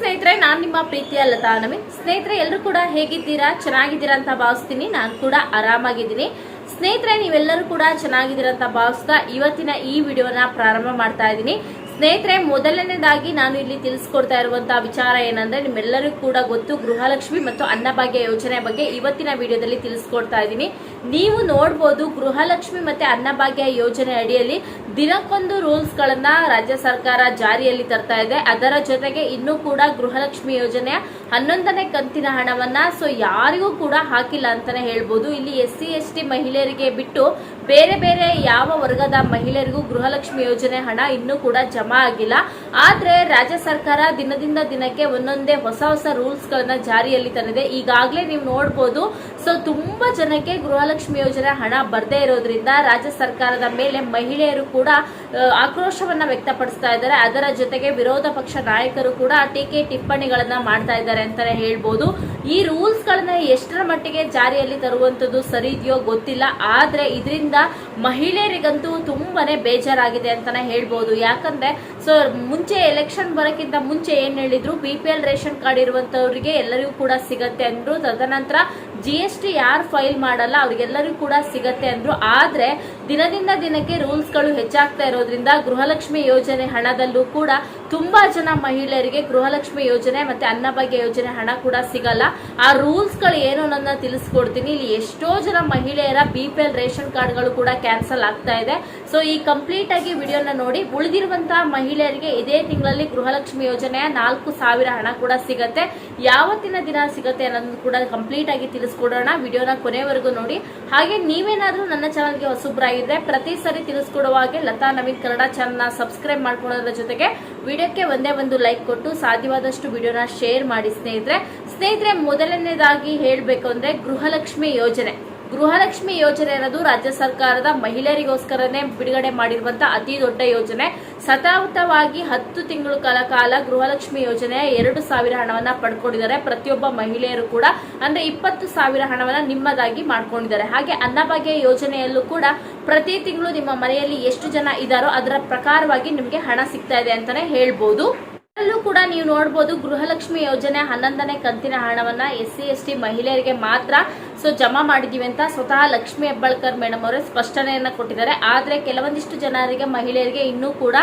ಸ್ನೇಹಿತರೆ, ನಾನು ನಿಮ್ಮ ಪ್ರೀತಿಯ ಲತಾ ನವೀನ್. ಸ್ನೇಹಿತರೆ ಎಲ್ಲರೂ ಕೂಡ ಹೇಗಿದ್ದೀರಾ? ಚೆನ್ನಾಗಿದ್ದೀರಾ ಅಂತ ಭಾವಿಸ್ತೀನಿ. ನಾನು ಕೂಡ ಆರಾಮಾಗಿದ್ದೀನಿ. ಸ್ನೇಹಿತರೆ, ನೀವೆಲ್ಲರೂ ಕೂಡ ಚೆನ್ನಾಗಿದ್ದೀರಾ ಅಂತ ಭಾವಿಸ್ತಾ ಇವತ್ತಿನ ಈ ವಿಡಿಯೋನ ಪ್ರಾರಂಭ ಮಾಡ್ತಾ ಇದ್ದೀನಿ. ಸ್ನೇಹಿತರೆ, ಮೊದಲನೇದಾಗಿ ನಾನು ಇಲ್ಲಿ ತಿಳಿಸ್ಕೊಡ್ತಾ ಇರುವಂತಹ ವಿಚಾರ ಏನಂದ್ರೆ, ನಿಮ್ಮೆಲ್ಲರಿಗೂ ಕೂಡ ಗೊತ್ತು, ಗೃಹಲಕ್ಷ್ಮಿ ಮತ್ತು ಅನ್ನಭಾಗ್ಯ ಯೋಜನೆ ಬಗ್ಗೆ ಇವತ್ತಿನ ವಿಡಿಯೋದಲ್ಲಿ ತಿಳಿಸ್ಕೊಡ್ತಾ ಇದ್ದೀನಿ. ನೀವು ನೋಡ್ಬೋದು ಗೃಹಲಕ್ಷ್ಮಿ ಮತ್ತೆ ಅನ್ನಭಾಗ್ಯ ಯೋಜನೆ ಅಡಿಯಲ್ಲಿ ದಿನಕ್ಕೊಂದು ರೂಲ್ಸ್ ಗಳನ್ನ ರಾಜ್ಯ ಸರ್ಕಾರ ಜಾರಿಯಲ್ಲಿ ತರ್ತಾ ಇದೆ. ಅದರ ಜೊತೆಗೆ ಇನ್ನೂ ಕೂಡ ಗೃಹಲಕ್ಷ್ಮಿ ಯೋಜನೆಯ ಹನ್ನೊಂದನೇ ಕಂತಿನ ಹಣವನ್ನ ಸೊ ಯಾರಿಗೂ ಕೂಡ ಹಾಕಿಲ್ಲ ಅಂತಾನೆ ಹೇಳ್ಬೋದು. ಇಲ್ಲಿ ಎಸ್ ಸಿ ಮಹಿಳೆಯರಿಗೆ ಬಿಟ್ಟು ಬೇರೆ ಬೇರೆ ಯಾವ ವರ್ಗದ ಮಹಿಳೆಯರಿಗೂ ಗೃಹಲಕ್ಷ್ಮಿ ಯೋಜನೆ ಹಣ ಇನ್ನೂ ಕೂಡ ಜಮಾ ಆಗಿಲ್ಲ. ಆದ್ರೆ ರಾಜ್ಯ ಸರ್ಕಾರ ದಿನದಿಂದ ದಿನಕ್ಕೆ ಒಂದೊಂದೇ ಹೊಸ ಹೊಸ ರೂಲ್ಸ್ ಗಳನ್ನ ಜಾರಿಯಲ್ಲಿ ತಂದಿದೆ. ಈಗಾಗಲೇ ನೀವು ನೋಡ್ಬೋದು, ಸೊ ತುಂಬಾ ಜನಕ್ಕೆ ಗೃಹಲಕ್ಷ್ಮಿ ಯೋಜನೆ ಹಣ ಬರ್ದೇ ಇರೋದ್ರಿಂದ ರಾಜ್ಯ ಸರ್ಕಾರದ ಮೇಲೆ ಮಹಿಳೆಯರು ಆ, ಆಕ್ರೋಶವನ್ನ ವ್ಯಕ್ತಪಡಿಸ್ತಾ ಇದ್ದಾರೆ. ಅದರ ಜೊತೆಗೆ ವಿರೋಧ ಪಕ್ಷ ನಾಯಕರು ಕೂಡ ಟೀಕೆ ಟಿಪ್ಪಣಿಗಳನ್ನ ಮಾಡ್ತಾ ಇದ್ದಾರೆ ಅಂತಾನೆ ಹೇಳ್ಬೋದು. ಈ ರೂಲ್ಸ್ ಗಳನ್ನ ಎಷ್ಟರ ಮಟ್ಟಿಗೆ ಜಾರಿಯಲ್ಲಿ ತರುವಂತದ್ದು ಸರಿ ಇದೆಯೋ ಗೊತ್ತಿಲ್ಲ. ಆದ್ರೆ ಇದರಿಂದ ಮಹಿಳೆಯರಿಗಂತೂ ತುಂಬಾನೇ ಬೇಜಾರಾಗಿದೆ ಅಂತಾನೆ ಹೇಳ್ಬೋದು. ಯಾಕಂದ್ರೆ ಸೊ ಮುಂಚೆ ಎಲೆಕ್ಷನ್ ಬರೋಕ್ಕಿಂತ ಮುಂಚೆ ಏನ್ ಹೇಳಿದ್ರು B P L ration card ಇರುವಂತವರಿಗೆ ಎಲ್ಲರಿಗೂ ಕೂಡ ಸಿಗತ್ತೆ ಅಂದ್ರು. ತದನಂತರ ಜಿ ಎಸ್ ಟಿ ಯಾರು ಫೈಲ್ ಮಾಡಲ್ಲ ಅವ್ರಿಗೆಲ್ಲರಿಗೂ ಕೂಡ ಸಿಗತ್ತೆ ಅಂದ್ರು. ಆದ್ರೆ ದಿನದಿಂದ ದಿನಕ್ಕೆ ರೂಲ್ಸ್ಗಳು ಹೆಚ್ಚಾಗ್ತಾ ಇರೋದ್ರಿಂದ ಗೃಹಲಕ್ಷ್ಮಿ ಯೋಜನೆ ಹಣದಲ್ಲೂ ಕೂಡ ತುಂಬಾ ಜನ ಮಹಿಳೆಯರಿಗೆ ಗೃಹಲಕ್ಷ್ಮಿ ಯೋಜನೆ ಮತ್ತೆ ಅನ್ನಭಾಗ್ಯ ಯೋಜನೆ ಹಣ ಕೂಡ ಸಿಗಲ್ಲ. ಆ ರೂಲ್ಸ್ಗಳು ಏನು ಅನ್ನೋದನ್ನ ತಿಳಿಸ್ಕೊಡ್ತೀನಿ. ಇಲ್ಲಿ ಎಷ್ಟೋ ಜನ ಮಹಿಳೆಯರ ಬಿ ಪಿ ಎಲ್ ರೇಷನ್ ಕಾರ್ಡ್ಗಳು ಕೂಡ ಕ್ಯಾನ್ಸಲ್ ಆಗ್ತಾ ಇದೆ. ಸೊ ಈ ಕಂಪ್ಲೀಟ್ ಆಗಿ ವಿಡಿಯೋನ ನೋಡಿ ಉಳಿದಿರುವಂತಹ ಮಹಿಳೆಯರಿಗೆ ಇದೇ ತಿಂಗಳಲ್ಲಿ ಗೃಹಲಕ್ಷ್ಮಿ ಯೋಜನೆಯ ನಾಲ್ಕು ಸಾವಿರ ಹಣ ಕೂಡ ಸಿಗತ್ತೆ. ಯಾವತ್ತಿನ ದಿನ ಸಿಗತ್ತೆ ಅನ್ನೋದನ್ನು ಕೂಡ ಕಂಪ್ಲೀಟ್ ಆಗಿ ತಿಳಿಸ್ಕೊಡೋಣ. ವಿಡಿಯೋನ ಕೊನೆವರೆಗೂ ನೋಡಿ. ಹಾಗೆ ನೀವೇನಾದ್ರೂ ನನ್ನ ಚಾನಲ್ಗೆ ಹೊಸಬ್ರಾಗಿದ್ರೆ ಪ್ರತಿ ಸರಿ ತಿಳಿಸ್ಕೊಡುವ ಹಾಗೆ ಲತಾ ನವೀನ್ ಕನ್ನಡ ಚಾನಲ್ನ ಸಬ್ಸ್ಕ್ರೈಬ್ ಮಾಡ್ಕೊಳ್ಳೋದ್ರ ಜೊತೆಗೆ ವಿಡಿಯೋಕ್ಕೆ ಒಂದೇ ಒಂದು ಲೈಕ್ ಕೊಟ್ಟು ಸಾಧ್ಯವಾದಷ್ಟು ವಿಡಿಯೋನ ಶೇರ್ ಮಾಡಿ ಸ್ನೇಹಿತರೆ. ಸ್ನೇಹಿತರೆ, ಮೊದಲನೇದಾಗಿ ಹೇಳಬೇಕು ಅಂದ್ರೆ ಗೃಹಲಕ್ಷ್ಮಿ ಯೋಜನೆ. ಗೃಹಲಕ್ಷ್ಮಿ ಯೋಜನೆ ಅನ್ನೋದು ರಾಜ್ಯ ಸರ್ಕಾರದ ಮಹಿಳೆಯರಿಗೋಸ್ಕರನೇ ಬಿಡುಗಡೆ ಮಾಡಿರುವಂತಹ ಅತಿ ದೊಡ್ಡ ಯೋಜನೆ. ಸತತವಾಗಿ ಹತ್ತು ತಿಂಗಳ ಕಾಲ ಕಾಲ ಗೃಹಲಕ್ಷ್ಮಿ ಯೋಜನೆಯ ಎರಡು ಸಾವಿರ ಹಣವನ್ನ ಪಡ್ಕೊಂಡಿದ್ದಾರೆ. ಪ್ರತಿಯೊಬ್ಬ ಮಹಿಳೆಯರು ಕೂಡ ಅಂದ್ರೆ ಇಪ್ಪತ್ತು ಸಾವಿರ ಹಣವನ್ನ ನಿಮ್ಮದಾಗಿ ಮಾಡ್ಕೊಂಡಿದ್ದಾರೆ. ಹಾಗೆ ಅನ್ನಭಾಗ್ಯ ಯೋಜನೆಯಲ್ಲೂ ಕೂಡ ಪ್ರತಿ ತಿಂಗಳು ನಿಮ್ಮ ಮನೆಯಲ್ಲಿ ಎಷ್ಟು ಜನ ಇದ್ದಾರೋ ಅದರ ಪ್ರಕಾರವಾಗಿ ನಿಮಗೆ ಹಣ ಸಿಗ್ತಾ ಇದೆ ಅಂತಾನೆ ಹೇಳ್ಬೋದು. ಅಲ್ಲೂ ಕೂಡ ನೀವು ನೋಡಬಹುದು ಗೃಹಲಕ್ಷ್ಮಿ ಯೋಜನೆ ಹನ್ನೊಂದನೇ ಕಂತಿನ ಹಣವನ್ನ ಎಸ್ ಸಿ ಎಸ್ ಟಿ ಮಹಿಳೆಯರಿಗೆ ಮಾತ್ರ ಸೊ ಜಮಾ ಮಾಡಿದೀವಿ ಅಂತ ಸ್ವತಃ ಲಕ್ಷ್ಮಿ ಹೆಬ್ಬಾಳ್ಕರ್ ಮೇಡಮ್ ಅವರೇ ಸ್ಪಷ್ಟನೆಯನ್ನ ಕೊಟ್ಟಿದ್ದಾರೆ. ಆದ್ರೆ ಕೆಲವೊಂದಿಷ್ಟು ಜನರಿಗೆ, ಮಹಿಳೆಯರಿಗೆ ಇನ್ನೂ ಕೂಡ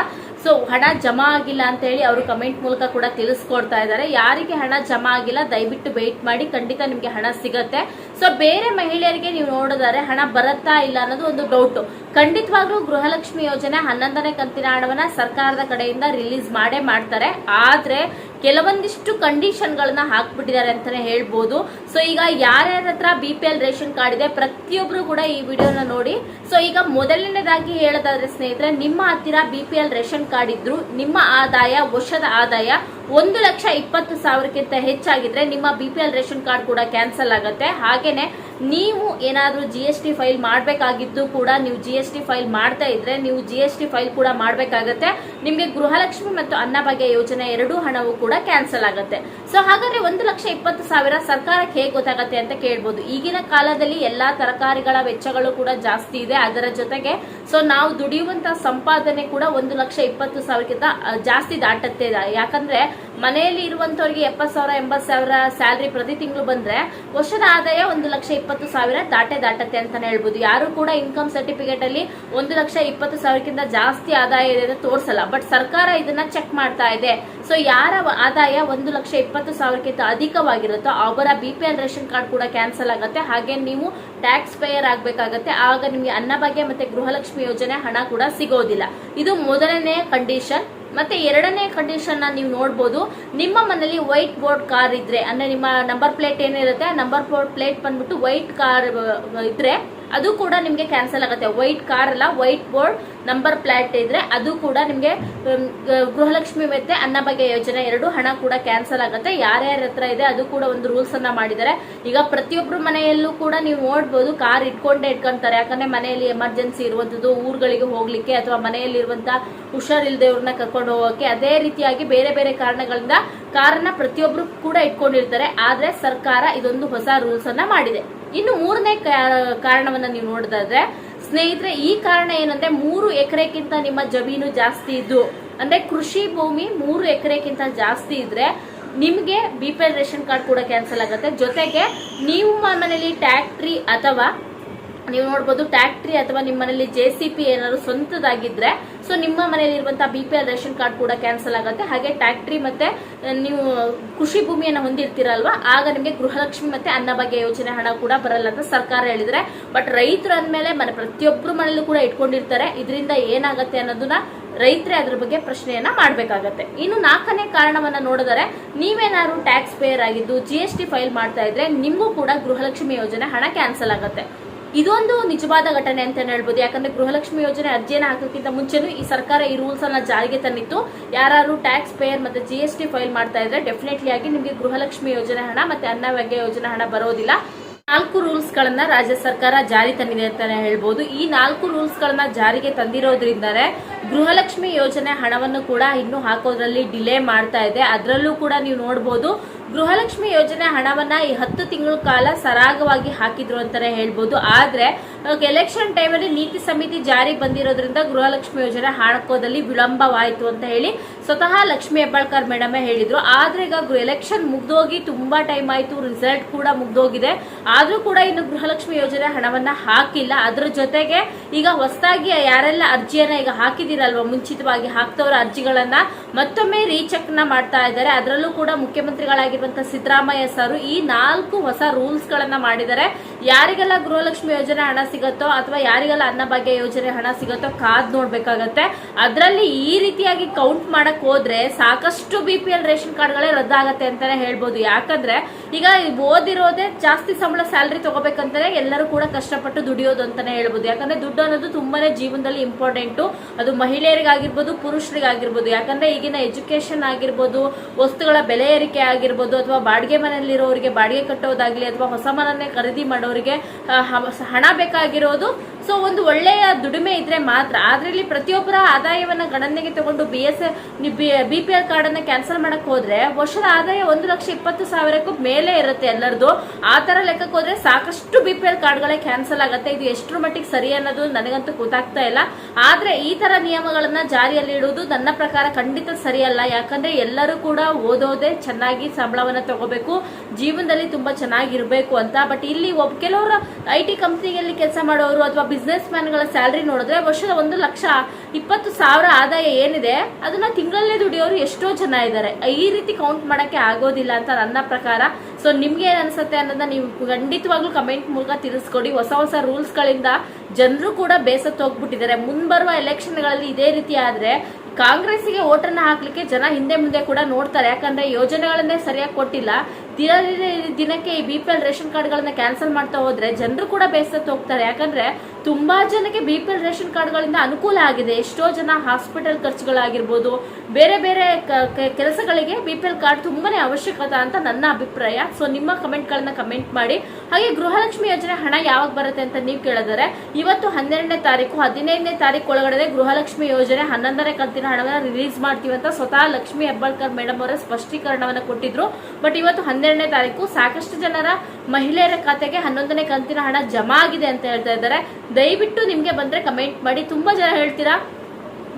ಸೊ ಹಣ ಜಮಾ ಆಗಿಲ್ಲ ಅಂತ ಹೇಳಿ ಅವರು ಕಮೆಂಟ್ ಮೂಲಕ ಕೂಡ ತಿಳಿಸ್ಕೊಡ್ತಾ ಇದ್ದಾರೆ. ಯಾರಿಗೆ ಹಣ ಜಮಾ ಆಗಿಲ್ಲ, ದಯವಿಟ್ಟು ವೇಟ್ ಮಾಡಿ. ಖಂಡಿತ ನಿಮ್ಗೆ ಹಣ ಸಿಗತ್ತೆ. ಸೊ ಬೇರೆ ಮಹಿಳೆಯರಿಗೆ ನೀವು ನೋಡಿದರೆ ಹಣ ಬರುತ್ತಾ ಇಲ್ಲ ಅನ್ನೋದು ಒಂದು ಡೌಟ್ ಖಂಡಿತವಾಗ್ಲೂ ಗೃಹಲಕ್ಷ್ಮಿ ಯೋಜನೆ ಹನ್ನೊಂದನೇ ಕಂತಿನ ಹಣವನ್ನ ಸರ್ಕಾರದ ಕಡೆಯಿಂದ ರಿಲೀಸ್ ಮಾಡೇ ಮಾಡ್ತಾರೆ. ಆದ್ರೆ ಕೆಲವೊಂದಿಷ್ಟು ಕಂಡೀಷನ್ ಗಳನ್ನ ಹಾಕ್ಬಿಟ್ಟಿದ್ದಾರೆ ಅಂತಾನೆ ಹೇಳ್ಬೋದು. ಸೊ, ಈಗ ಯಾರ್ಯಾರ ಹತ್ರ B P L ration card ಇದೆ, ಪ್ರತಿಯೊಬ್ರು ಕೂಡ ಈ ವಿಡಿಯೋನ ನೋಡಿ. ಸೊ, ಈಗ ಮೊದಲನೇದಾಗಿ ಹೇಳೋದಾದ್ರೆ ಸ್ನೇಹಿತರೆ, ನಿಮ್ಮ ಹತ್ತಿರ B P L ration card ಇದ್ರು, ನಿಮ್ಮ ಆದಾಯ, ವರ್ಷದ ಆದಾಯ ಒಂದು ಲಕ್ಷ ಇಪ್ಪತ್ತು ಸಾವಿರಕ್ಕಿಂತ ಹೆಚ್ಚಾಗಿದ್ರೆ ನಿಮ್ಮ B P L ration card ಕೂಡ ಕ್ಯಾನ್ಸಲ್ ಆಗುತ್ತೆ. ಹಾಗೇನೆ ನೀವು ಏನಾದರೂ ಜಿ ಎಸ್ ಟಿ ಫೈಲ್ ಮಾಡಬೇಕಾಗಿದ್ದು ಕೂಡ ನೀವು ಜಿ ಎಸ್ ಟಿ ಫೈಲ್ ಮಾಡ್ತಾ ಇದ್ರೆ ನೀವು ಜಿ ಎಸ್ ಟಿ ಫೈಲ್ ಕೂಡ ಮಾಡಬೇಕಾಗತ್ತೆ. ನಿಮಗೆ ಗೃಹಲಕ್ಷ್ಮಿ ಮತ್ತು ಅನ್ನಭಾಗ್ಯ ಯೋಜನೆ ಎರಡೂ ಹಣವು ಕೂಡ ಕ್ಯಾನ್ಸಲ್ ಆಗುತ್ತೆ. ಸೊ ಹಾಗಾದ್ರೆ ಒಂದು ಲಕ್ಷ ಇಪ್ಪತ್ತು ಸಾವಿರ ಸರ್ಕಾರಕ್ಕೆ ಹೇಗೆ ಗೊತ್ತಾಗತ್ತೆ ಅಂತ ಕೇಳ್ಬೋದು. ಈಗಿನ ಕಾಲದಲ್ಲಿ ಎಲ್ಲಾ ತರಕಾರಿಗಳ ವೆಚ್ಚಗಳು ಕೂಡ ಜಾಸ್ತಿ ಇದೆ ಅದರ ಜೊತೆಗೆ. ಸೊ ನಾವು ದುಡಿಯುವಂತ ಸಂಪಾದನೆ ಕೂಡ ಒಂದು ಲಕ್ಷ ಇಪ್ಪತ್ತು ಸಾವಿರಕ್ಕಿಂತ ಜಾಸ್ತಿ ದಾಟತ್ತೆ. ಯಾಕಂದ್ರೆ ಮನೆಯಲ್ಲಿ ಇರುವಂತವ್ರಿಗೆ ಎಪ್ಪತ್ತು ಸಾವಿರ, ಎಂಬತ್ತು ಸಾವಿರ ಸ್ಯಾಲ್ರಿ ಪ್ರತಿ ತಿಂಗಳು ಬಂದ್ರೆ ವರ್ಷದ ಆದಾಯ ಒಂದು ಲಕ್ಷ ಇಪ್ಪತ್ತು ಸಾವಿರ ದಾಟೆ ದಾಟತ್ತೆ ಅಂತಾನೆ ಹೇಳ್ಬೋದು. ಯಾರು ಕೂಡ ಇನ್ಕಮ್ ಸರ್ಟಿಫಿಕೇಟ್ ಅಲ್ಲಿ ಒಂದು ಲಕ್ಷ ಇಪ್ಪತ್ತು ಸಾವಿರಕ್ಕಿಂತ ಜಾಸ್ತಿ ಆದಾಯ ಇದೆ ಅಂತ ತೋರಿಸಲ್ಲ. ಬಟ್ ಸರ್ಕಾರ ಇದನ್ನ ಚೆಕ್ ಮಾಡ್ತಾ ಇದೆ. ಸೊ ಯಾರ ಆದಾಯ ಒಂದು ಲಕ್ಷ ಇಪ್ಪತ್ತು ಸಾವಿರಕ್ಕಿಂತ ಅಧಿಕವಾಗಿರುತ್ತೋ ಅವರ B P L ration card ಕೂಡ ಕ್ಯಾನ್ಸಲ್ ಆಗುತ್ತೆ. ಹಾಗೆ ನೀವು ಟ್ಯಾಕ್ಸ್ ಪೇಯರ್ ಆಗಬೇಕಾಗತ್ತೆ. ಆಗ ನಿಮಗೆ ಅನ್ನಭಾಗ್ಯ ಮತ್ತೆ ಗೃಹಲಕ್ಷ್ಮಿ ಯೋಜನೆ ಹಣ ಕೂಡ ಸಿಗೋದಿಲ್ಲ. ಇದು ಮೊದಲನೇ ಕಂಡೀಷನ್ ಮತ್ತೆ ಎರಡನೇ ಕಂಡೀಷನ್ ನೀವು ನೋಡ್ಬೋದು. ನಿಮ್ಮ ಮನೇಲಿ ವೈಟ್ ಬೋರ್ಡ್ ಕಾರ್ ಇದ್ರೆ, ಅಂದ್ರೆ ನಿಮ್ಮ ನಂಬರ್ ಪ್ಲೇಟ್ ಏನಿರುತ್ತೆ ನಂಬರ್ ಬೋರ್ಡ್ ಪ್ಲೇಟ್ ಬಂದ್ಬಿಟ್ಟು ವೈಟ್ ಕಾರ್ ಇದ್ರೆ ಅದು ಕೂಡ ನಿಮಗೆ ಕ್ಯಾನ್ಸಲ್ ಆಗುತ್ತೆ. ವೈಟ್ ಕಾರ್ ಅಲ್ಲ ವೈಟ್ ಬೋರ್ಡ್ ನಂಬರ್ ಪ್ಲೇಟ್ ಇದ್ರೆ ಅದು ಕೂಡ ನಿಮಗೆ ಗೃಹಲಕ್ಷ್ಮಿ ಮತ್ತೆ ಅನ್ನಭಾಗ್ಯ ಯೋಜನೆ ಎರಡು ಹಣ ಕೂಡ ಕ್ಯಾನ್ಸಲ್ ಆಗುತ್ತೆ. ಯಾರ್ಯಾರ ಹತ್ರ ಇದೆ ಅದು ಕೂಡ ಒಂದು ರೂಲ್ಸ್ ಅನ್ನ ಮಾಡಿದ್ದಾರೆ. ಈಗ ಪ್ರತಿಯೊಬ್ಬರು ಮನೆಯಲ್ಲೂ ಕೂಡ ನೀವು ನೋಡ್ಬೋದು ಕಾರ್ ಇಟ್ಕೊಂಡೇ ಇಟ್ಕೊಂತಾರೆ. ಯಾಕಂದ್ರೆ ಮನೆಯಲ್ಲಿ ಎಮರ್ಜೆನ್ಸಿ ಇರುವಂತದ್ದು, ಊರುಗಳಿಗೆ ಹೋಗ್ಲಿಕ್ಕೆ ಅಥವಾ ಮನೆಯಲ್ಲಿ ಇರುವಂತ ಹುಷಾರಿಲ್ದೇವ್ರನ್ನ ಕರ್ಕೊಂಡು ಹೋಗೋಕೆ ಅದೇ ರೀತಿಯಾಗಿ ಬೇರೆ ಬೇರೆ ಕಾರಣಗಳಿಂದ ಕಾರನ್ನ ಪ್ರತಿಯೊಬ್ರು ಕೂಡ ಇಟ್ಕೊಂಡಿರ್ತಾರೆ, ಆದ್ರೆ ಸರ್ಕಾರ ಇದೊಂದು ಹೊಸ ರೂಲ್ಸ್ ಅನ್ನ ಮಾಡಿದೆ. ಇನ್ನು ಮೂರನೇ ಕಾರಣವನ್ನ ನೀವು ನೋಡಿದ್ರೆ ಸ್ನೇಹಿತರೆ, ಈ ಕಾರಣ ಏನಂದ್ರೆ ಮೂರು ಎಕರೆಗಿಂತ ನಿಮ್ಮ ಜಮೀನು ಜಾಸ್ತಿ ಇದ್ದು, ಅಂದ್ರೆ ಕೃಷಿ ಭೂಮಿ ಮೂರು ಎಕರೆಗಿಂತ ಜಾಸ್ತಿ ಇದ್ರೆ ನಿಮಗೆ ಬಿ ಪಿ ರೇಷನ್ ಕಾರ್ಡ್ ಕೂಡ ಕ್ಯಾನ್ಸಲ್ ಆಗುತ್ತೆ. ಜೊತೆಗೆ ನಿಮ್ಮ ಮನೇಲಿ ಟ್ಯಾಕ್ಟ್ರಿ ಅಥವಾ ನೀವು ನೋಡ್ಬೋದು ಟ್ಯಾಕ್ಟ್ರಿ ಅಥವಾ ನಿಮ್ಮ ಮನೇಲಿ ಜೆ ಸಿ ಪಿ ಏನಾದ್ರು ಸ್ವಂತದಾಗಿದ್ರೆ ಸೊ ನಿಮ್ಮ ಮನೆಯಲ್ಲಿ ಇರುವಂತಹ ಬಿ ಪಿ ರೇಷನ್ ಕಾರ್ಡ್ ಕೂಡ ಕ್ಯಾನ್ಸಲ್ ಆಗುತ್ತೆ. ಹಾಗೆ ಟ್ಯಾಕ್ಟ್ರಿ ಮತ್ತೆ ನೀವು ಕೃಷಿ ಭೂಮಿಯನ್ನು ಹೊಂದಿರ್ತೀರಲ್ವಾ, ಆಗ ನಿಮಗೆ ಗೃಹಲಕ್ಷ್ಮಿ ಮತ್ತೆ ಅನ್ನಭಾಗ್ಯ ಯೋಜನೆ ಹಣ ಕೂಡ ಬರಲ್ಲ ಅಂತ ಸರ್ಕಾರ ಹೇಳಿದ್ರೆ. ಬಟ್ ರೈತರು ಅಂದ್ಮೇಲೆ ಮನೆ ಪ್ರತಿಯೊಬ್ಬರು ಮನೇಲೂ ಕೂಡ ಇಟ್ಕೊಂಡಿರ್ತಾರೆ. ಇದರಿಂದ ಏನಾಗುತ್ತೆ ಅನ್ನೋದನ್ನ ರೈತರೇ ಅದ್ರ ಬಗ್ಗೆ ಪ್ರಶ್ನೆಯನ್ನ ಮಾಡಬೇಕಾಗತ್ತೆ. ಇನ್ನು ನಾಲ್ಕನೇ ಕಾರಣವನ್ನ ನೋಡಿದರೆ, ನೀವೇನಾದ್ರು ಟ್ಯಾಕ್ಸ್ ಪೇಯರ್ ಆಗಿದ್ದು ಜಿ ಫೈಲ್ ಮಾಡ್ತಾ ಇದ್ರೆ, ನಿಮಗೂ ಕೂಡ ಗೃಹಲಕ್ಷ್ಮಿ ಯೋಜನೆ ಹಣ ಕ್ಯಾನ್ಸಲ್ ಆಗುತ್ತೆ. ಇದೊಂದು ನಿಜವಾದ ಘಟನೆ ಅಂತ ಹೇಳ್ಬೋದು? ಯಾಕಂದ್ರೆ ಗೃಹಲಕ್ಷ್ಮಿ ಯೋಜನೆ ಅರ್ಜಿಯನ್ನು ಹಾಕೋಕ್ಕಿಂತ ಮುಂಚೆನೂ ಈ ಸರ್ಕಾರ ಈ ರೂಲ್ಸ್ ಅನ್ನ ಜಾರಿಗೆ ತಂದಿತ್ತು. ಯಾರು ಟ್ಯಾಕ್ಸ್ ಪೇಯರ್ ಮತ್ತೆ ಜಿ ಎಸ್ ಟಿ ಫೈಲ್ ಮಾಡ್ತಾ ಇದ್ರೆ ಡೆಫಿನೆಟ್ಲಿ ಆಗಿ ನಿಮಗೆ ಗೃಹಲಕ್ಷ್ಮಿ ಯೋಜನೆ ಹಣ ಮತ್ತೆ ಅನ್ನಭಾಗ್ಯ ಯೋಜನೆ ಹಣ ಬರೋದಿಲ್ಲ. ನಾಲ್ಕು ರೂಲ್ಸ್ ಗಳನ್ನ ರಾಜ್ಯ ಸರ್ಕಾರ ಜಾರಿ ತಂದಿದೆ ಅಂತಾನೆ ಹೇಳ್ಬೋದು. ಈ ನಾಲ್ಕು ರೂಲ್ಸ್ ಗಳನ್ನ ಜಾರಿಗೆ ತಂದಿರೋದ್ರಿಂದಲೇ ಗೃಹಲಕ್ಷ್ಮಿ ಯೋಜನೆ ಹಣವನ್ನು ಕೂಡ ಇನ್ನು ಹಾಕೋದ್ರಲ್ಲಿ ಡಿಲೇ ಮಾಡ್ತಾ ಇದೆ. ಅದರಲ್ಲೂ ಕೂಡ ನೀವು ನೋಡ್ಬೋದು ಗೃಹಲಕ್ಷ್ಮಿ ಯೋಜನೆ ಹಣವನ್ನ ಈ ಹತ್ತು ತಿಂಗಳ ಕಾಲ ಸರಾಗವಾಗಿ ಹಾಕಿದ್ರು ಅಂತಾನೆ ಹೇಳ್ಬೋದು. ಆದ್ರೆ ಎಲೆಕ್ಷನ್ ಟೈಮಲ್ಲಿ ನೀತಿ ಸಮಿತಿ ಜಾರಿ ಬಂದಿರೋದ್ರಿಂದ ಗೃಹಲಕ್ಷ್ಮಿ ಯೋಜನೆ ಹಾಕೋದಲ್ಲಿ ವಿಳಂಬವಾಯಿತು ಅಂತ ಹೇಳಿ ಸ್ವತಃ ಲಕ್ಷ್ಮಿ ಹೆಬ್ಬಾಳ್ಕರ್ ಮೇಡಮೇ ಹೇಳಿದ್ರು. ಆದ್ರೆ ಈಗ ಎಲೆಕ್ಷನ್ ಮುಗ್ದೋಗಿ ತುಂಬಾ ಟೈಮ್ ಆಯ್ತು ರಿಸಲ್ಟ್ ಕೂಡ ಮುಗ್ದೋಗಿದೆ. ಆದ್ರೂ ಕೂಡ ಇನ್ನು ಗೃಹಲಕ್ಷ್ಮಿ ಯೋಜನೆ ಹಣವನ್ನ ಹಾಕಿಲ್ಲ. ಅದ್ರ ಜೊತೆಗೆ ಈಗ ಹೊಸದಾಗಿ ಯಾರೆಲ್ಲ ಅರ್ಜಿಯನ್ನ ಈಗ ಹಾಕಿದಿರಲ್ವಾ ಮುಂಚಿತವಾಗಿ ಹಾಕ್ತವ್ರ ಅರ್ಜಿಗಳನ್ನ ಮತ್ತೊಮ್ಮೆ ರೀಚೆಕ್ನ ಮಾಡ್ತಾ ಇದ್ದಾರೆ. ಅದರಲ್ಲೂ ಕೂಡ ಮುಖ್ಯಮಂತ್ರಿಗಳಾಗಿರುವಂತಹ ಸಿದ್ದರಾಮಯ್ಯ ಸರ್ ಈ ನಾಲ್ಕು ಹೊಸ ರೂಲ್ಸ್ ಗಳನ್ನ ಮಾಡಿದ್ದಾರೆ. ಯಾರಿಗೆಲ್ಲ ಗೃಹಲಕ್ಷ್ಮಿ ಯೋಜನೆ ಹಣ ಸಿಗುತ್ತೋ ಅಥವಾ ಯಾರಿಗೆಲ್ಲ ಅನ್ನಭಾಗ್ಯ ಯೋಜನೆ ಹಣ ಸಿಗುತ್ತೋ ಕಾದ್ ನೋಡ್ಬೇಕಾಗತ್ತೆ. ಅದರಲ್ಲಿ ಈ ರೀತಿಯಾಗಿ ಕೌಂಟ್ ಮಾಡಕ್ ಹೋದ್ರೆ ಸಾಕಷ್ಟು ಬಿ ಪಿ ಎಲ್ ರೇಷನ್ ಕಾರ್ಡ್ಗಳೇ ರದ್ದಾಗತ್ತೆ ಅಂತಾನೆ ಹೇಳ್ಬೋದು. ಯಾಕಂದ್ರೆ ಈಗ ಓದಿರೋದೇ ಜಾಸ್ತಿ ಸಂಬಳ ಸ್ಯಾಲ್ರಿ ತಗೋಬೇಕಂತಾನೆ ಎಲ್ಲರೂ ಕೂಡ ಕಷ್ಟಪಟ್ಟು ದುಡಿಯೋದು ಅಂತಾನೆ ಹೇಳ್ಬೋದು. ಯಾಕಂದ್ರೆ ದುಡ್ಡು ಅನ್ನೋದು ತುಂಬಾನೇ ಜೀವನದಲ್ಲಿ ಇಂಪಾರ್ಟೆಂಟು ಅದು ಮಹಿಳೆಯರಿಗಾಗಿರ್ಬೋದು, ಪುರುಷರಿಗಾಗಿರ್ಬೋದು. ಯಾಕಂದ್ರೆ ಈಗಿನ ಎಜುಕೇಶನ್ ಆಗಿರ್ಬೋದು, ವಸ್ತುಗಳ ಬೆಲೆ ಏರಿಕೆ ಆಗಿರ್ಬೋದು, ಅಥವಾ ಬಾಡಿಗೆ ಮನೆಯಲ್ಲಿರೋರಿಗೆ ಬಾಡಿಗೆ ಕಟ್ಟೋದಾಗ್ಲಿ ಅಥವಾ ಹೊಸ ಮನನ್ನೇ ಖರೀದಿ ಮಾಡೋರಿಗೆ ಹ- ಹಣ ಬೇಕಾಗಿರೋದು ಸೊ ಒಂದು ಒಳ್ಳೆಯ ದುಡಿಮೆ ಇದ್ರೆ ಮಾತ್ರ. ಅದರಲ್ಲಿ ಪ್ರತಿಯೊಬ್ಬರ ಆದಾಯವನ್ನ ಗಣನೆಗೆ ತಗೊಂಡು B S B P L card ಅನ್ನ ಕ್ಯಾನ್ಸಲ್ ಮಾಡಕ್ ಹೋದ್ರೆ ವರ್ಷದ ಆದಾಯ ಒಂದು ಲಕ್ಷ ಇಪ್ಪತ್ತು ಸಾವಿರಕ್ಕೂ ಮೇಲೆ ಇರುತ್ತೆ ಎಲ್ಲರದು. ಆ ತರ ಲೆಕ್ಕಕ್ಕೆ ಹೋದ್ರೆ ಸಾಕಷ್ಟು ಬಿ ಪಿ ಎಲ್ ಕಾರ್ಡ್ಗಳೇ ಕ್ಯಾನ್ಸಲ್ ಆಗುತ್ತೆ. ಇದು ಎಷ್ಟರ ಮಟ್ಟಿಗೆ ಸರಿ ಅನ್ನೋದು ನನಗಂತೂ ಗೊತ್ತಾಗ್ತಾ ಇಲ್ಲ. ಆದ್ರೆ ಈ ತರ ನಿಯಮಗಳನ್ನ ಜಾರಿಯಲ್ಲಿ ಇಡುವುದು ನನ್ನ ಪ್ರಕಾರ ಖಂಡಿತ ಸರಿಯಲ್ಲ ಯಾಕಂದ್ರೆ ಎಲ್ಲರೂ ಕೂಡ ಓದೋದೇ ಚೆನ್ನಾಗಿ ಸಂಬಳವನ್ನ ತಗೋಬೇಕು. ಜೀವನದಲ್ಲಿ ತುಂಬಾ ಚೆನ್ನಾಗಿರ್ಬೇಕು ಅಂತ. ಬಟ್ ಇಲ್ಲಿ ಒಬ್ಬ ಕೆಲವರು ಐ ಟಿ ಕಂಪ್ನಿಯಲ್ಲಿ ಕೆಲಸ ಮಾಡೋರು ಅಥವಾ ಬಿಸ್ನೆಸ್ ಮ್ಯಾನ್ಗಳ ಸ್ಯಾಲ್ರಿ ನೋಡಿದ್ರೆ ವರ್ಷದ ಒಂದು ಲಕ್ಷ ಇಪ್ಪತ್ತು ಸಾವಿರ ಆದಾಯ ಏನಿದೆ, ಅದನ್ನ ತಿಂಗಳಲ್ಲೇ ದುಡಿಯೋರು ಎಷ್ಟೋ ಜನ ಇದ್ದಾರೆ. ಈ ರೀತಿ ಕೌಂಟ್ ಮಾಡಕ್ಕೆ ಆಗೋದಿಲ್ಲ ಅಂತ ನನ್ನ ಪ್ರಕಾರ. ಸೊ ನಿಮ್ಗೆ ಏನ್ ಅನ್ಸುತ್ತೆ ಅನ್ನೋದನ್ನ ನೀವು ಖಂಡಿತವಾಗ್ಲೂ ಕಮೆಂಟ್ ಮೂಲಕ ತಿಳಿಸ್ಕೊಡಿ. ಹೊಸ ಹೊಸ ರೂಲ್ಸ್ ಗಳಿಂದ ಜನರು ಕೂಡ ಬೇಸತ್ತು ಹೋಗ್ಬಿಟ್ಟಿದ್ದಾರೆ. ಮುಂಬರುವ ಎಲೆಕ್ಷನ್ಗಳಲ್ಲಿ ಇದೇ ರೀತಿ ಆದ್ರೆ ಕಾಂಗ್ರೆಸ್ಸಿಗೆ ಓಟನ್ನ ಹಾಕ್ಲಿಕ್ಕೆ ಜನ ಹಿಂದೆ ಮುಂದೆ ಕೂಡ ನೋಡ್ತಾರೆ. ಯಾಕಂದ್ರೆ ಯೋಜನೆಗಳನ್ನೇ ಸರಿಯಾಗಿ ಕೊಟ್ಟಿಲ್ಲ. ದಿನ ದಿನ- ದಿನಕ್ಕೆ ಈ ಬಿ ಪಿ ಎಲ್ ರೇಷನ್ ಕಾರ್ಡ್ಗಳನ್ನ ಕ್ಯಾನ್ಸಲ್ ಮಾಡ್ತಾ ಹೋದ್ರೆ ಜನರು ಕೂಡ ಬೇಸತ್ತು ಹೋಗ್ತಾರೆ. ಯಾಕಂದ್ರೆ ತುಂಬಾ ಜನಕ್ಕೆ ಬಿ ಪಿ ಎಲ್ ರೇಷನ್ ಕಾರ್ಡ್ಗಳಿಂದ ಅನುಕೂಲ ಆಗಿದೆ. ಎಷ್ಟೋ ಜನ ಹಾಸ್ಪಿಟಲ್ ಖರ್ಚುಗಳಾಗಿರ್ಬೋದು ಬೇರೆ ಬೇರೆ ಕೆಲಸಗಳಿಗೆ ಬಿ ಪಿ ಎಲ್ ಕಾರ್ಡ್ ತುಂಬಾನೇ ಅವಶ್ಯಕತೆ ಅಂತ ನನ್ನ ಅಭಿಪ್ರಾಯ. ಸೊ ನಿಮ್ಮ ಕಮೆಂಟ್ಗಳನ್ನ ಕಮೆಂಟ್ ಮಾಡಿ. ಹಾಗೆ ಗೃಹಲಕ್ಷ್ಮಿ ಯೋಜನೆ ಹಣ ಯಾವಾಗ ಬರುತ್ತೆ ಅಂತ ನೀವು ಕೇಳಿದರೆ, ಇವತ್ತು ಹನ್ನೆರಡನೇ ತಾರೀಕು, ಹದಿನೈದನೇ ತಾರೀಕು ಒಳಗಡೆ ಗೃಹಲಕ್ಷ್ಮಿ ಯೋಜನೆ ಹನ್ನೊಂದನೇ ಕಂತಿನ ಹಣವನ್ನು ರಿಲೀಸ್ ಮಾಡ್ತೀವಿ ಅಂತ ಸ್ವತಃ ಲಕ್ಷ್ಮಿ ಹೆಬ್ಬಾಳ್ಕರ್ ಮೇಡಮ್ ಅವರ ಸ್ಪಷ್ಟೀಕರಣವನ್ನು ಕೊಟ್ಟಿದ್ರು. ಬಟ್ ಇವತ್ತು ಹನ್ನೆರಡನೇ ತಾರೀಕು ಸಾಕಷ್ಟು ಜನರ ಮಹಿಳೆಯರ ಖಾತೆಗೆ ಹನ್ನೊಂದನೇ ಕಂತಿನ ಹಣ ಜಮಾ ಆಗಿದೆ ಅಂತ ಹೇಳ್ತಾ ಇದ್ದಾರೆ. ದಯವಿಟ್ಟು ನಿಮಗೆ ಬಂದ್ರೆ ಕಮೆಂಟ್ ಮಾಡಿ. ತುಂಬಾ ಜನ ಹೇಳ್ತೀರಾ?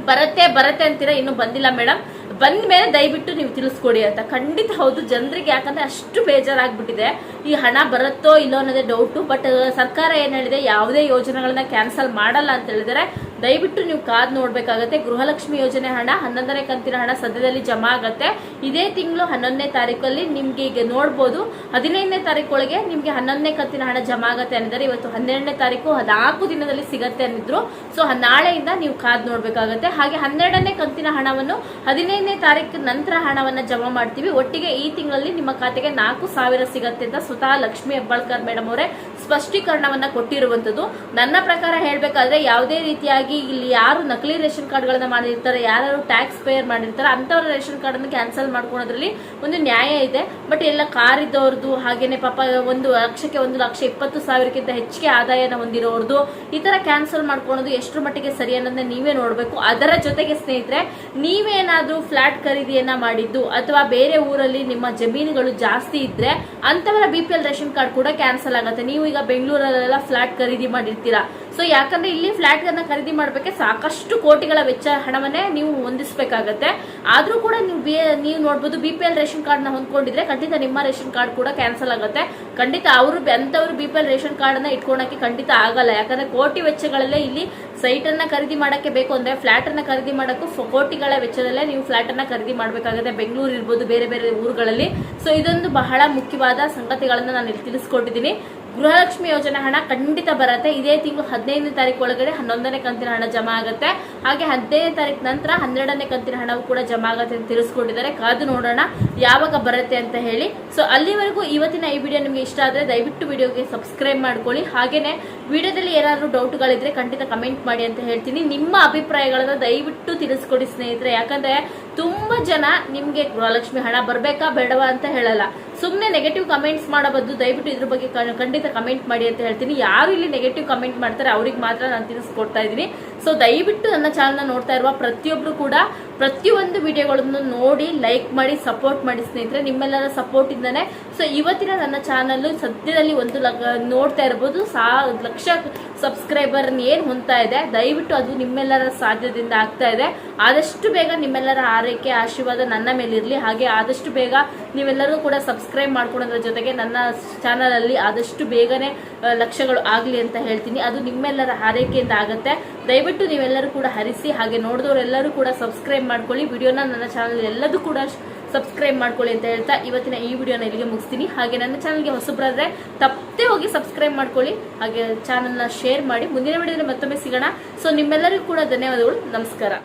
ಬರತ್ತೆ ಬರತ್ತೆ ಅಂತೀರಾ ಇನ್ನು ಬಂದಿಲ್ಲ ಮೇಡಮ್. ಬಂದ ಮೇಲೆ ದಯವಿಟ್ಟು ನೀವು ತಿಳಿಸ್ಕೊಡಿ ಅಂತ. ಖಂಡಿತ ಹೌದು, ಜನರಿಗೆ ಯಾಕಂದ್ರೆ ಅಷ್ಟು ಬೇಜಾರಾಗ್ಬಿಟ್ಟಿದೆ. ಈ ಹಣ ಬರುತ್ತೋ ಇಲ್ಲೋ ಅನ್ನೋದೇ ಡೌಟು ಬಟ್ ಸರ್ಕಾರ ಏನ್ ಹೇಳಿದೆ, ಯಾವುದೇ ಯೋಜನೆಗಳನ್ನ ಕ್ಯಾನ್ಸಲ್ ಮಾಡಲ್ಲ ಅಂತ ಹೇಳಿದರೆ ದಯವಿಟ್ಟು ನೀವು ಕಾದ್ ನೋಡ್ಬೇಕಾಗತ್ತೆ. ಗೃಹಲಕ್ಷ್ಮಿ ಯೋಜನೆ ಹಣ, ಹನ್ನೊಂದನೇ ಕಂತಿನ ಹಣ ಸದ್ಯದಲ್ಲಿ ಜಮಾ ಆಗತ್ತೆ. ಇದೇ ತಿಂಗಳು ಹನ್ನೊಂದನೇ ತಾರೀಕಲ್ಲಿ ನಿಮ್ಗೆ ಈಗ ನೋಡ್ಬೋದು. ಹದಿನೈದನೇ ತಾರೀಕು ನಿಮಗೆ ಹನ್ನೊಂದನೇ ಕಂತಿನ ಹಣ ಜಮಾ ಆಗತ್ತೆ ಅಂದರೆ ಇವತ್ತು ಹನ್ನೆರಡನೇ ತಾರೀಕು ಹದಿನಾಲ್ಕು ದಿನದಲ್ಲಿ ಸಿಗತ್ತೆ ಅಂದಿದ್ರು. ಸೊ ನಾಳೆಯಿಂದ ನೀವು ಕಾದ್ ನೋಡ್ಬೇಕಾಗತ್ತೆ. ಹಾಗೆ ಹನ್ನೆರಡನೇ ಕಂತಿನ ಹಣವನ್ನು ಹದಿನೈದನೇ ತಾರೀಕು ನಂತರ ಹಣವನ್ನ ಜಮಾ ಮಾಡ್ತೀವಿ. ಒಟ್ಟಿಗೆ ಈ ತಿಂಗಳಲ್ಲಿ ನಿಮ್ಮ ಖಾತೆಗೆ ನಾಲ್ಕು ಸಾವಿರ ಸಿಗತ್ತೆ ಅಂತ ಸ್ವತಃ ಲಕ್ಷ್ಮಿ ಹೆಬ್ಬಾಳ್ಕರ್ ಮೇಡಮ್ ಅವರೇ ಸ್ಪಷ್ಟೀಕರಣವನ್ನ ಕೊಟ್ಟಿರುವಂತದ್ದು. ನನ್ನ ಪ್ರಕಾರ ಹೇಳ್ಬೇಕಾದ್ರೆ ಯಾವುದೇ ರೀತಿಯಾಗಿ ಇಲ್ಲಿ ಯಾರು ನಕಲಿ ರೇಷನ್ ಕಾರ್ಡ್ಗಳನ್ನ ಮಾಡಿರ್ತಾರೆ, ಯಾರು ಟ್ಯಾಕ್ಸ್ ಪೇಯರ್ ಮಾಡಿರ್ತಾರೆ ಅಂತವರ ರೇಷನ್ ಕಾರ್ಡ್ ಅನ್ನು ಕ್ಯಾನ್ಸಲ್ ಮಾಡ್ಕೊಳೋದ್ರಲ್ಲಿ ಒಂದು ನ್ಯಾಯ ಇದೆ. ಬಟ್ ಎಲ್ಲ ಕಾರ್ ಇದ್ದವ್ರದ್ದು ಹಾಗೇನೆ ಪಾಪ ಒಂದು ಲಕ್ಷಕ್ಕೆ ಒಂದು ಲಕ್ಷ ಇಪ್ಪತ್ತು ಸಾವಿರಕ್ಕಿಂತ ಹೆಚ್ಚಿಗೆ ಆದಾಯನ ಹೊಂದಿರೋರ್ದು ಈ ತರ ಕ್ಯಾನ್ಸಲ್ ಮಾಡ್ಕೊಳೋದು ಎಷ್ಟರ ಮಟ್ಟಿಗೆ ಸರಿ ಅನ್ನೋದನ್ನ ನೀವೇ ನೋಡ್ಬೇಕು. ಅದರ ಜೊತೆಗೆ ಸ್ನೇಹಿತರೆ, ನೀವೇನಾದ್ರೂ ಫ್ಲಾಟ್ ಖರೀದಿಯನ್ನ ಮಾಡಿದ್ದು ಅಥವಾ ಬೇರೆ ಊರಲ್ಲಿ ನಿಮ್ಮ ಜಮೀನುಗಳು ಜಾಸ್ತಿ ಇದ್ರೆ ಅಂತವರ ಬಿ ರೇಷನ್ ಕಾರ್ಡ್ ಕೂಡ ಕ್ಯಾನ್ಸಲ್ ಆಗುತ್ತೆ. ನೀವು ಈಗ ಬೆಂಗಳೂರಲ್ಲೆಲ್ಲ ಫ್ಲಾಟ್ ಖರೀದಿ ಮಾಡಿರ್ತೀರಾ. ಸೊ ಯಾಕಂದ್ರೆ ಇಲ್ಲಿ ಫ್ಲಾಟ್ ಅನ್ನ ಖರೀದಿ ಮಾಡ್ಬೇಕೆ ಸಾಕಷ್ಟು ಕೋಟಿಗಳ ವೆಚ್ಚ ಹಣವನ್ನೇ ನೀವು ಹೊಂದಿಸಬೇಕಾಗತ್ತೆ. ಆದ್ರೂ ಕೂಡ ನೀವು ನೀವು ನೋಡ್ಬೋದು ಬಿ ಪಿ ಎಲ್ ರೇಷನ್ ಕಾರ್ಡ್ನ ಹೊಂದ್ಕೊಂಡಿದ್ರೆ ಖಂಡಿತ ನಿಮ್ಮ ರೇಷನ್ ಕಾರ್ಡ್ ಕೂಡ ಕ್ಯಾನ್ಸಲ್ ಆಗುತ್ತೆ. ಖಂಡಿತ ಅವರು ಎಂತವ್ರು B P L ration card ಅನ್ನ ಇಟ್ಕೊಳಕ್ಕೆ ಖಂಡಿತ ಆಗಲ್ಲ. ಯಾಕಂದ್ರೆ ಕೋಟಿ ವೆಚ್ಚಗಳಲ್ಲೇ ಇಲ್ಲಿ ಸೈಟ್ ಅನ್ನ ಖರೀದಿ ಮಾಡಕ್ಕೆ ಬೇಕು ಅಂದ್ರೆ ಫ್ಲಾಟ್ ಅನ್ನ ಖರೀದಿ ಮಾಡಕ್ಕೂ ಕೋಟಿಗಳ ವೆಚ್ಚದಲ್ಲೇ ನೀವು ಫ್ಲಾಟ್ ಅನ್ನ ಖರೀದಿ ಮಾಡಬೇಕಾಗುತ್ತೆ. ಬೆಂಗಳೂರು ಇರ್ಬೋದು, ಬೇರೆ ಬೇರೆ ಊರುಗಳಲ್ಲಿ. ಸೊ ಇದೊಂದು ಬಹಳ ಮುಖ್ಯವಾದ ಸಂಗತಿಗಳನ್ನ ನಾನು ಇಲ್ಲಿ ತಿಳಿಸ್ಕೊಟ್ಟಿದ್ದೀನಿ. ಗೃಹಲಕ್ಷ್ಮಿ ಯೋಜನೆ ಹಣ ಖಂಡಿತ ಬರುತ್ತೆ. ಇದೇ ತಿಂಗಳು ಹದಿನೈದನೇ ತಾರೀಕು ಒಳಗಡೆ ಹನ್ನೊಂದನೇ ಕಂತಿನ ಹಣ ಜಮಾ ಆಗುತ್ತೆ. ಹಾಗೆ ಹದಿನೈದನೇ ತಾರೀಕು ನಂತರ ಹನ್ನೆರಡನೇ ಕಂತಿನ ಹಣವು ಕೂಡ ಜಮಾ ಆಗುತ್ತೆ ಅಂತ ತಿಳಿಸ್ಕೊಂಡಿದ್ದಾರೆ. ಕಾದು ನೋಡೋಣ ಯಾವಾಗ ಬರುತ್ತೆ ಅಂತ ಹೇಳಿ. ಸೊ ಅಲ್ಲಿವರೆಗೂ ಇವತ್ತಿನ ಈ ವಿಡಿಯೋ ನಿಮಗೆ ಇಷ್ಟ ಆದರೆ ದಯವಿಟ್ಟು ವಿಡಿಯೋಗೆ ಸಬ್ಸ್ಕ್ರೈಬ್ ಮಾಡ್ಕೊಳ್ಳಿ. ಹಾಗೆಯೇ ವಿಡಿಯೋದಲ್ಲಿ ಏನಾದರೂ ಡೌಟ್ಗಳಿದ್ರೆ ಖಂಡಿತ ಕಮೆಂಟ್ ಮಾಡಿ ಅಂತ ಹೇಳ್ತೀನಿ. ನಿಮ್ಮ ಅಭಿಪ್ರಾಯಗಳನ್ನು ದಯವಿಟ್ಟು ತಿಳಿಸ್ಕೊಡಿ ಸ್ನೇಹಿತರೆ. ಯಾಕಂದರೆ ತುಂಬ ಜನ ನಿಮಗೆ ಗೃಹಲಕ್ಷ್ಮಿ ಹಣ ಬರಬೇಕಾ, ಬೇಡವಾ ಅಂತ ಹೇಳಲ್ಲ. ಸುಮ್ಮನೆ ನೆಗೆಟಿವ್ ಕಮೆಂಟ್ಸ್ ಮಾಡೋ ದಯವಿಟ್ಟು ಇದ್ರ ಬಗ್ಗೆ ಖಂಡಿತ ಕಮೆಂಟ್ ಮಾಡಿ ಅಂತ ಹೇಳ್ತೀನಿ. ಯಾರು ಇಲ್ಲಿ ನೆಗೆಟಿವ್ ಕಮೆಂಟ್ ಮಾಡ್ತಾರೆ ಅವ್ರಿಗೆ ಮಾತ್ರ ನಾನು ತಿಳಿಸ್ಕೊಡ್ತಾ ಇದ್ದೀನಿ. ಸೊ ದಯವಿಟ್ಟು ನನ್ನ ಚಾನಲ್ನ ನೋಡ್ತಾ ಇರುವ ಪ್ರತಿಯೊಬ್ರು ಕೂಡ ಪ್ರತಿಯೊಂದು ವಿಡಿಯೋಗಳನ್ನು ನೋಡಿ ಲೈಕ್ ಮಾಡಿ ಸಪೋರ್ಟ್ ಮಾಡಿ ಸ್ನೇಹಿತರೆ. ನಿಮ್ಮೆಲ್ಲರ ಸಪೋರ್ಟ್ ಇಂದಾನೆ. ಸೊ ಇವತ್ತಿನ ನನ್ನ ಚಾನಲ್ ಸದ್ಯದಲ್ಲಿ ಒಂದು ನೋಡ್ತಾ ಇರ್ಬೋದು. ಸಾ ಲಕ್ಷ ಸಬ್ಸ್ಕ್ರೈಬರ್ ಏನ್ ಹೊಂದ್ತಾ ಇದೆ, ದಯವಿಟ್ಟು ಅದು ನಿಮ್ಮೆಲ್ಲರ ಸಾಧ್ಯದಿಂದ ಆಗ್ತಾ ಇದೆ. ಆದಷ್ಟು ಬೇಗ ನಿಮ್ಮೆಲ್ಲರ ಆರೈಕೆ, ಆಶೀರ್ವಾದ ನನ್ನ ಮೇಲಿರಲಿ. ಹಾಗೆ ಆದಷ್ಟು ಬೇಗ ನೀವೆಲ್ಲರೂ ಕೂಡ ಸಬ್ಸ್ಕ್ರೈಬ್ ಮಾಡ್ಕೊಳೋದ್ರ ಜೊತೆಗೆ ನನ್ನ ಚಾನಲ್ ಅಲ್ಲಿ ಆದಷ್ಟು ಬೇಗನೆ ಲಕ್ಷಗಳು ಆಗಲಿ ಅಂತ ಹೇಳ್ತೀನಿ. ಅದು ನಿಮ್ಮೆಲ್ಲರ ಆರೈಕೆಯಿಂದ ಆಗುತ್ತೆ. ದಯವಿಟ್ಟು ನೀವೆಲ್ಲರೂ ಕೂಡ ಹರಿಸಿ, ಹಾಗೆ ನೋಡಿದವರೆಲ್ಲರೂ ಕೂಡ ಸಬ್ಸ್ಕ್ರೈಬ್ ಮಾಡ್ಕೊಳ್ಳಿ. ವಿಡಿಯೋನ ನನ್ನ ಚಾನಲ್ ಎಲ್ಲದೂ ಕೂಡ ಸಬ್ಸ್ಕ್ರೈಬ್ ಮಾಡ್ಕೊಳ್ಳಿ ಅಂತ ಹೇಳ್ತಾ ಇವತ್ತಿನ ಈ ವಿಡಿಯೋನ ಇಲ್ಲಿಗೆ ಮುಗಿಸ್ತೀನಿ. ಹಾಗೆ ನನ್ನ ಚಾನಲ್ಗೆ ಹೊಸಬ್ರಾದ್ರೆ ತಪ್ಪದೆ ಹೋಗಿ ಸಬ್ಸ್ಕ್ರೈಬ್ ಮಾಡ್ಕೊಳ್ಳಿ. ಹಾಗೆ ಚಾನಲ್ನ ಶೇರ್ ಮಾಡಿ. ಮುಂದಿನ ವಿಡಿಯೋದಲ್ಲಿ ಮತ್ತೊಮ್ಮೆ ಸಿಗೋಣ. ಸೊ ನಿಮ್ಮೆಲ್ಲರಿಗೂ ಕೂಡ ಧನ್ಯವಾದಗಳು. ನಮಸ್ಕಾರ.